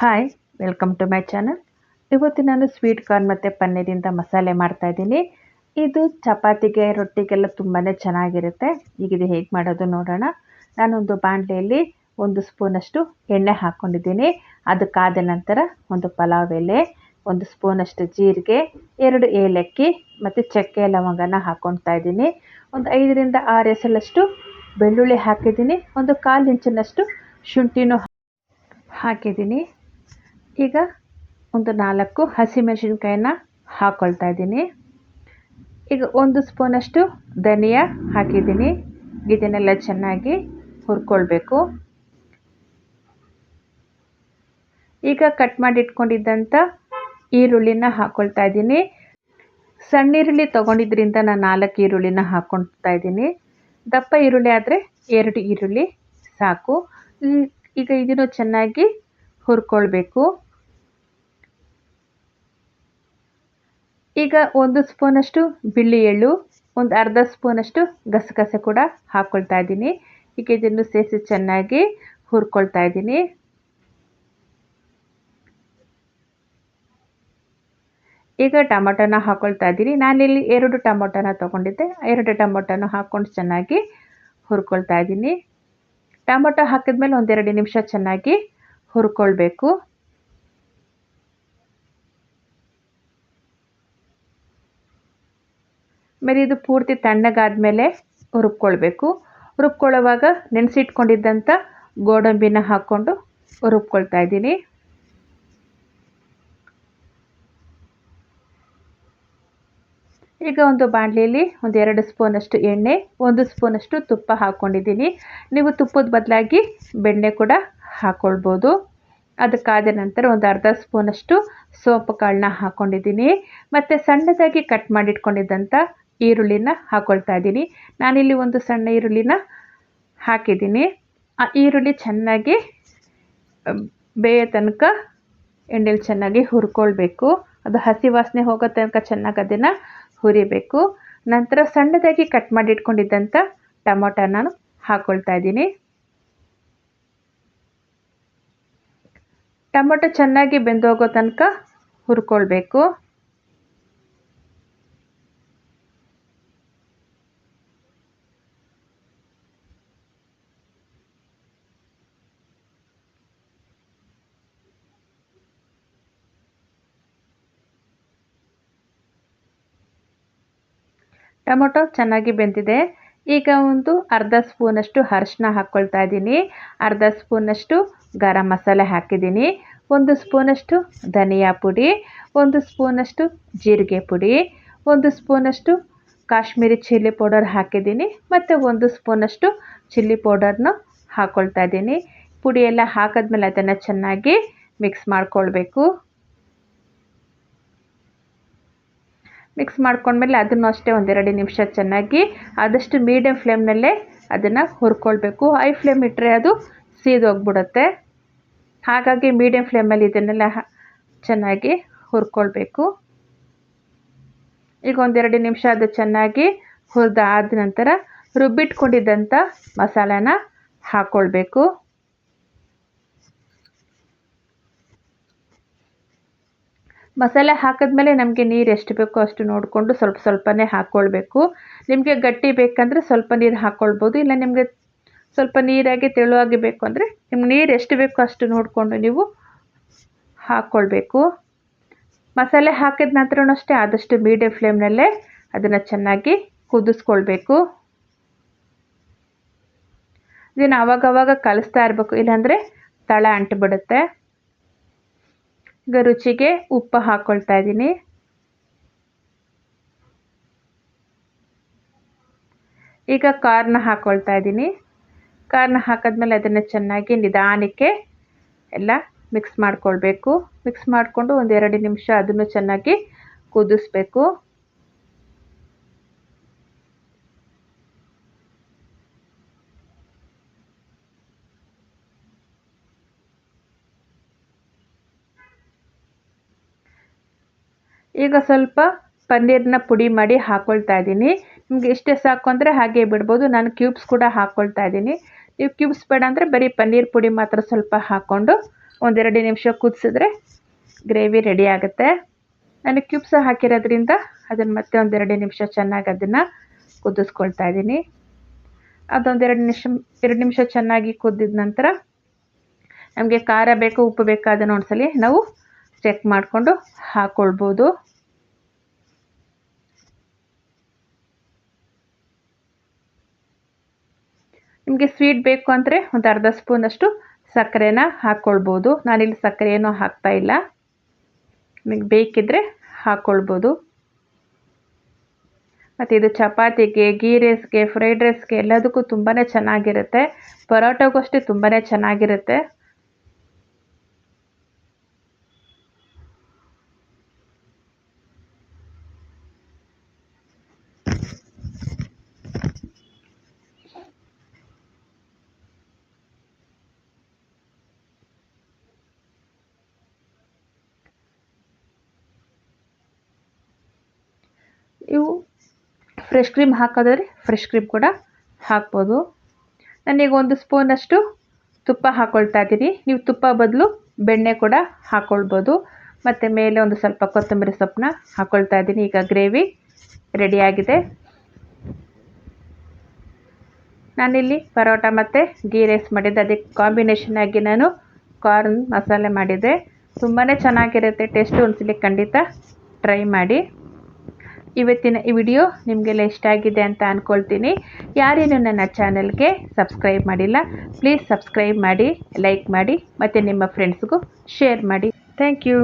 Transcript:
Hi welcome to my channel ಇವತ್ತು ನಾನು sweet corn ಮತ್ತು ಪನ್ನೀರಿಂದ ಮಸಾಲೆ ಮಾಡ್ತಾ ಇದ್ದೀನಿ. ಇದು ಚಪಾತಿಗೆ, ರೊಟ್ಟಿಗೆಲ್ಲ ತುಂಬಾ ಚೆನ್ನಾಗಿರುತ್ತೆ. ಈಗ ಇದು ಹೇಗೆ ಮಾಡೋದು ನೋಡೋಣ. ನಾನೊಂದು ಬಾಣಲೆಯಲ್ಲಿ ಒಂದು ಸ್ಪೂನಷ್ಟು ಎಣ್ಣೆ ಹಾಕ್ಕೊಂಡಿದ್ದೀನಿ ಅದಕ್ಕಾದ ಕಾದ ನಂತರ ಒಂದು ಪಲಾವ್ ಎಲೆ, ಒಂದು ಸ್ಪೂನಷ್ಟು ಜೀರಿಗೆ, ಎರಡು ಏಲಕ್ಕಿ ಮತ್ತು ಚಕ್ಕೆ ಲವಂಗನ ಹಾಕ್ಕೊಳ್ತಾ ಇದ್ದೀನಿ. ಒಂದು ಐದರಿಂದ ಆರು ಎಸಲಷ್ಟು ಬೆಳ್ಳುಳ್ಳಿ ಹಾಕಿದ್ದೀನಿ. ಒಂದು ಕಾಲು ಇಂಚಿನಷ್ಟು ಶುಂಠಿನೂ ಹಾಕಿದ್ದೀನಿ. ಈಗ ಒಂದು ನಾಲ್ಕು ಹಸಿಮೆಣಸಿನ್ಕಾಯಿನ ಹಾಕ್ಕೊಳ್ತಾ ಇದ್ದೀನಿ. ಈಗ ಒಂದು ಸ್ಪೂನಷ್ಟು ಧನಿಯಾ ಹಾಕಿದ್ದೀನಿ. ಇದನ್ನೆಲ್ಲ ಚೆನ್ನಾಗಿ ಹುರ್ಕೊಳ್ಬೇಕು. ಈಗ ಕಟ್ ಮಾಡಿ ಇಟ್ಕೊಂಡಿದ್ದಂಥ ಈರುಳ್ಳಿನ ಹಾಕ್ಕೊಳ್ತಾ ಇದ್ದೀನಿ. ಸಣ್ಣ ಈರುಳ್ಳಿ ತೊಗೊಂಡಿದ್ರಿಂದ ನಾನು ನಾಲ್ಕು ಈರುಳ್ಳಿನ ಹಾಕ್ಕೊಳ್ತಾ ಇದ್ದೀನಿ. ದಪ್ಪ ಈರುಳ್ಳಿ ಆದರೆ ಎರಡು ಈರುಳ್ಳಿ ಸಾಕು. ಈಗ ಇದನ್ನು ಚೆನ್ನಾಗಿ ಹುರ್ಕೊಳ್ಬೇಕು. ಈಗ ಒಂದು ಸ್ಪೂನಷ್ಟು ಬಿಳಿ ಎಳ್ಳು, ಒಂದು ಅರ್ಧ ಸ್ಪೂನಷ್ಟು ಗಸಗಸೆ ಕೂಡ ಹಾಕ್ಕೊಳ್ತಾ ಇದ್ದೀನಿ. ಈಗ ಇದನ್ನು ಸೇರಿಸಿ ಚೆನ್ನಾಗಿ ಹುರ್ಕೊಳ್ತಾ ಇದ್ದೀನಿ. ಈಗ ಟೊಮೊಟೊನ ಹಾಕ್ಕೊಳ್ತಾ ಇದ್ದೀನಿ. ನಾನಿಲ್ಲಿ ಎರಡು ಟೊಮೊಟೊನ ತೊಗೊಂಡಿದ್ದೆ. ಎರಡು ಟೊಮೊಟೊನ ಹಾಕ್ಕೊಂಡು ಚೆನ್ನಾಗಿ ಹುರ್ಕೊಳ್ತಾ ಇದ್ದೀನಿ. ಟೊಮೊಟೊ ಹಾಕಿದ್ಮೇಲೆ ಒಂದೆರಡು ನಿಮಿಷ ಚೆನ್ನಾಗಿ ಹುರ್ಕೊಳ್ಬೇಕು. ಆಮೇಲೆ ಇದು ಪೂರ್ತಿ ತಣ್ಣಗಾದ್ಮೇಲೆ ರುಬ್ಕೊಳ್ಬೇಕು. ರುಬ್ಕೊಳ್ಳೋವಾಗ ನೆನೆಸಿಟ್ಕೊಂಡಿದ್ದಂಥ ಗೋಡಂಬಿನ ಹಾಕ್ಕೊಂಡು ರುಬ್ಕೊಳ್ತಾ ಇದ್ದೀನಿ. ಈಗ ಒಂದು ಬಾಣಲಿಯಲ್ಲಿ ಒಂದು ಎರಡು ಸ್ಪೂನಷ್ಟು ಎಣ್ಣೆ, ಒಂದು ಸ್ಪೂನಷ್ಟು ತುಪ್ಪ ಹಾಕ್ಕೊಂಡಿದ್ದೀನಿ. ನೀವು ತುಪ್ಪದ ಬದಲಾಗಿ ಬೆಣ್ಣೆ ಕೂಡ ಹಾಕ್ಕೊಳ್ಬೋದು. ಅದಕ್ಕಾದ ನಂತರ ಒಂದು ಅರ್ಧ ಸ್ಪೂನಷ್ಟು ಸೋಂಪು ಕಾಳನ್ನ ಹಾಕ್ಕೊಂಡಿದ್ದೀನಿ. ಮತ್ತು ಸಣ್ಣದಾಗಿ ಕಟ್ ಮಾಡಿಟ್ಕೊಂಡಿದ್ದಂಥ ಈರುಳ್ಳಿನ ಹಾಕೊಳ್ತಾ ಇದ್ದೀನಿ. ನಾನಿಲ್ಲಿ ಒಂದು ಸಣ್ಣ ಈರುಳ್ಳಿನ ಹಾಕಿದ್ದೀನಿ. ಆ ಈರುಳ್ಳಿ ಚೆನ್ನಾಗಿ ಬೇಯ ತನಕ ಎಣ್ಣೆಲಿ ಚೆನ್ನಾಗಿ ಹುರ್ಕೊಳ್ಬೇಕು. ಅದು ಹಸಿ ವಾಸನೆ ಹೋಗೋ ತನಕ ಚೆನ್ನಾಗಿ ಅದನ್ನು ಹುರಿಬೇಕು. ನಂತರ ಸಣ್ಣದಾಗಿ ಕಟ್ ಮಾಡಿ ಇಟ್ಕೊಂಡಿದ್ದಂಥ ನಾನು ಹಾಕ್ಕೊಳ್ತಾ ಇದ್ದೀನಿ. ಟೊಮೊಟೊ ಚೆನ್ನಾಗಿ ಬೆಂದೋಗೋ ತನಕ ಹುರ್ಕೊಳ್ಬೇಕು. ಟೊಮೊಟೊ ಚೆನ್ನಾಗಿ ಬೆಂದಿದೆ. ಈಗ ಒಂದು ಅರ್ಧ ಸ್ಪೂನಷ್ಟು ಅರಿಶಿನ ಹಾಕ್ಕೊಳ್ತಾ ಇದ್ದೀನಿ. ಅರ್ಧ ಸ್ಪೂನಷ್ಟು ಗರಂ ಮಸಾಲೆ ಹಾಕಿದ್ದೀನಿ. ಒಂದು ಸ್ಪೂನಷ್ಟು ಧನಿಯಾ ಪುಡಿ, ಒಂದು ಸ್ಪೂನಷ್ಟು ಜೀರಿಗೆ ಪುಡಿ, ಒಂದು ಸ್ಪೂನಷ್ಟು ಕಾಶ್ಮೀರಿ ಚಿಲ್ಲಿ ಪೌಡರ್ ಹಾಕಿದ್ದೀನಿ ಮತ್ತು ಒಂದು ಸ್ಪೂನಷ್ಟು ಚಿಲ್ಲಿ ಪೌಡರ್ನ ಹಾಕ್ಕೊಳ್ತಾ ಇದ್ದೀನಿ. ಪುಡಿ ಎಲ್ಲ ಹಾಕಿದ್ಮೇಲೆ ಅದನ್ನು ಚೆನ್ನಾಗಿ ಮಿಕ್ಸ್ ಮಾಡ್ಕೊಳ್ಬೇಕು. ಮಿಕ್ಸ್ ಮಾಡ್ಕೊಂಡ್ಮೇಲೆ ಅದನ್ನು ಅಷ್ಟೇ ಒಂದೆರಡು ನಿಮಿಷ ಚೆನ್ನಾಗಿ ಆದಷ್ಟು ಮೀಡಿಯಮ್ ಫ್ಲೇಮ್ನಲ್ಲೇ ಅದನ್ನು ಹುರ್ಕೊಳ್ಬೇಕು. ಹೈ ಫ್ಲೇಮ್ ಇಟ್ಟರೆ ಅದು ಸೀದೋಗ್ಬಿಡುತ್ತೆ ಹಾಗಾಗಿ ಮೀಡಿಯಮ್ ಫ್ಲೇಮಲ್ಲಿ ಇದನ್ನೆಲ್ಲ ಚೆನ್ನಾಗಿ ಹುರ್ಕೊಳ್ಬೇಕು. ಈಗ ಒಂದೆರಡು ನಿಮಿಷ ಅದು ಚೆನ್ನಾಗಿ ಹುರಿದ ಆದ ನಂತರ ರುಬ್ಬಿಟ್ಕೊಂಡಿದ್ದಂಥ ಮಸಾಲಾನ ಹಾಕ್ಕೊಳ್ಬೇಕು ಮಸಾಲೆ ಹಾಕಿದ್ಮೇಲೆ ನಮಗೆ ನೀರು ಎಷ್ಟು ಬೇಕೋ ಅಷ್ಟು ನೋಡಿಕೊಂಡು ಸ್ವಲ್ಪ ಸ್ವಲ್ಪನೇ ಹಾಕ್ಕೊಳ್ಬೇಕು ನಿಮಗೆ ಗಟ್ಟಿ ಬೇಕಂದರೆ ಸ್ವಲ್ಪ ನೀರು ಹಾಕ್ಕೊಳ್ಬೋದು ಇಲ್ಲ ನಿಮಗೆ ಸ್ವಲ್ಪ ನೀರಾಗಿ ತೆಳುವಾಗಿ ಬೇಕು ಅಂದರೆ ನಿಮ್ಗೆ ನೀರು ಎಷ್ಟು ಬೇಕೋ ಅಷ್ಟು ನೋಡಿಕೊಂಡು ನೀವು ಹಾಕ್ಕೊಳ್ಬೇಕು ಮಸಾಲೆ ಹಾಕಿದ ನಂತರ ಅಷ್ಟೇ, ಆದಷ್ಟು ಮೀಡಿಯಂ ಫ್ಲೇಮ್ನಲ್ಲೇ ಅದನ್ನು ಚೆನ್ನಾಗಿ ಕುದಿಸ್ಕೊಳ್ಬೇಕು. ಇದನ್ನು ಆವಾಗವಾಗ ಕಲಿಸ್ತಾ ಇರಬೇಕು, ಇಲ್ಲಾಂದರೆ ತಳ ಅಂಟಿಬಿಡುತ್ತೆ. ಈಗ ರುಚಿಗೆ ಉಪ್ಪು ಹಾಕ್ಕೊಳ್ತಾ ಇದ್ದೀನಿ. ಈಗ ಕಾರ್ನ ಹಾಕ್ಕೊಳ್ತಾ ಇದ್ದೀನಿ. ಕಾರ್ನ ಹಾಕಿದ್ಮೇಲೆ ಅದನ್ನು ಚೆನ್ನಾಗಿ ನಿಧಾನಕ್ಕೆ ಎಲ್ಲ ಮಿಕ್ಸ್ ಮಾಡ್ಕೊಳ್ಬೇಕು. ಮಿಕ್ಸ್ ಮಾಡಿಕೊಂಡು ಒಂದೆರಡು ನಿಮಿಷ ಅದನ್ನು ಚೆನ್ನಾಗಿ ಕುದಿಸ್ಬೇಕು. ಈಗ ಸ್ವಲ್ಪ ಪನ್ನೀರನ್ನ ಪುಡಿ ಮಾಡಿ ಹಾಕ್ಕೊಳ್ತಾ ಇದ್ದೀನಿ. ನಿಮಗೆ ಇಷ್ಟೇ ಸಾಕು ಅಂದರೆ ಹಾಗೆ ಬಿಡ್ಬೋದು. ನಾನು ಕ್ಯೂಬ್ಸ್ ಕೂಡ ಹಾಕ್ಕೊಳ್ತಾ ಇದ್ದೀನಿ. ನೀವು ಕ್ಯೂಬ್ಸ್ ಬೇಡ ಅಂದರೆ ಬರೀ ಪನ್ನೀರ್ ಪುಡಿ ಮಾತ್ರ ಸ್ವಲ್ಪ ಹಾಕ್ಕೊಂಡು ಒಂದೆರಡು ನಿಮಿಷ ಕುದಿಸಿದ್ರೆ ಗ್ರೇವಿ ರೆಡಿ ಆಗುತ್ತೆ. ನಾನು ಕ್ಯೂಬ್ಸ್ ಹಾಕಿರೋದ್ರಿಂದ ಅದನ್ನು ಮತ್ತೆ ಒಂದೆರಡು ನಿಮಿಷ ಚೆನ್ನಾಗಿ ಅದನ್ನು ಕುದಿಸ್ಕೊಳ್ತಾ ಇದ್ದೀನಿ. ಅದೊಂದೆರಡು ನಿಮಿಷ, ಎರಡು ನಿಮಿಷ ಚೆನ್ನಾಗಿ ಕುದ್ದಿದ ನಂತರ ನಮಗೆ ಖಾರ ಬೇಕು, ಉಪ್ಪು ಬೇಕಾದ ಒಂದ್ಸಲಿ ನಾವು ಚೆಕ್ ಮಾಡಿಕೊಂಡು ಹಾಕ್ಕೊಳ್ಬೋದು ನಿಮಗೆ ಸ್ವೀಟ್ ಬೇಕು ಅಂದರೆ ಒಂದು ಅರ್ಧ ಸ್ಪೂನಷ್ಟು ಸಕ್ಕರೆನ ಹಾಕ್ಕೊಳ್ಬೋದು ನಾನಿಲ್ಲಿ ಸಕ್ಕರೆ ಏನೂ ಹಾಕ್ತಾ ಇಲ್ಲ. ನಿಮಗೆ ಬೇಕಿದ್ದರೆ ಹಾಕ್ಕೊಳ್ಬೋದು ಮತ್ತು ಇದು ಚಪಾತಿಗೆ ಗೀ ರೈಸ್ಗೆ ಫ್ರೈಡ್ ರೈಸ್ಗೆ ಎಲ್ಲದಕ್ಕೂ ತುಂಬಾ ಚೆನ್ನಾಗಿರುತ್ತೆ. ಪರೋಟಗೂ ಅಷ್ಟೇ ತುಂಬಾ ಚೆನ್ನಾಗಿರುತ್ತೆ. ಇವು ಫ್ರೆಶ್ ಕ್ರೀಮ್ ಹಾಕೋದಾದ್ರೆ ಫ್ರೆಶ್ ಕ್ರೀಮ್ ಕೂಡ ಹಾಕ್ಬೋದು. ನಾನೀಗ ಒಂದು ಸ್ಪೂನಷ್ಟು ತುಪ್ಪ ಹಾಕ್ಕೊಳ್ತಾ ಇದ್ದೀನಿ. ನೀವು ತುಪ್ಪ ಬದಲು ಬೆಣ್ಣೆ ಕೂಡ ಹಾಕ್ಕೊಳ್ಬೋದು ಮತ್ತು ಮೇಲೆ ಒಂದು ಸ್ವಲ್ಪ ಕೊತ್ತಂಬರಿ ಸೊಪ್ಪನ್ನ ಹಾಕ್ಕೊಳ್ತಾ ಇದ್ದೀನಿ. ಈಗ ಗ್ರೇವಿ ರೆಡಿಯಾಗಿದೆ ನಾನಿಲ್ಲಿ ಪರೋಟ ಮತ್ತು ಗೀ ರೈಸ್ ಮಾಡಿದ್ದೆ. ಅದಕ್ಕೆ ಕಾಂಬಿನೇಷನ್ ಆಗಿ ನಾನು ಕಾರ್ನ್ ಮಸಾಲೆ ಮಾಡಿದ್ದೆ. ತುಂಬಾ ಚೆನ್ನಾಗಿರುತ್ತೆ. ಟೇಸ್ಟು ಒಂದ್ಸಲಿ ಖಂಡಿತ ಟ್ರೈ ಮಾಡಿ. ಇವತ್ತಿನ ಈ ವಿಡಿಯೋ ನಿಮಗೆಲ್ಲ ಇಷ್ಟ ಆಗಿದೆ ಅಂತ ಅಂದ್ಕೊಳ್ತೀನಿ ಯಾರೇನು ನನ್ನ ಚಾನಲ್ಗೆ ಸಬ್ಸ್ಕ್ರೈಬ್ ಮಾಡಿಲ್ಲ ಪ್ಲೀಸ್ ಸಬ್ಸ್ಕ್ರೈಬ್ ಮಾಡಿ ಲೈಕ್ ಮಾಡಿ, ಮತ್ತು ನಿಮ್ಮ ಫ್ರೆಂಡ್ಸ್ಗೂ ಶೇರ್ ಮಾಡಿ. Thank you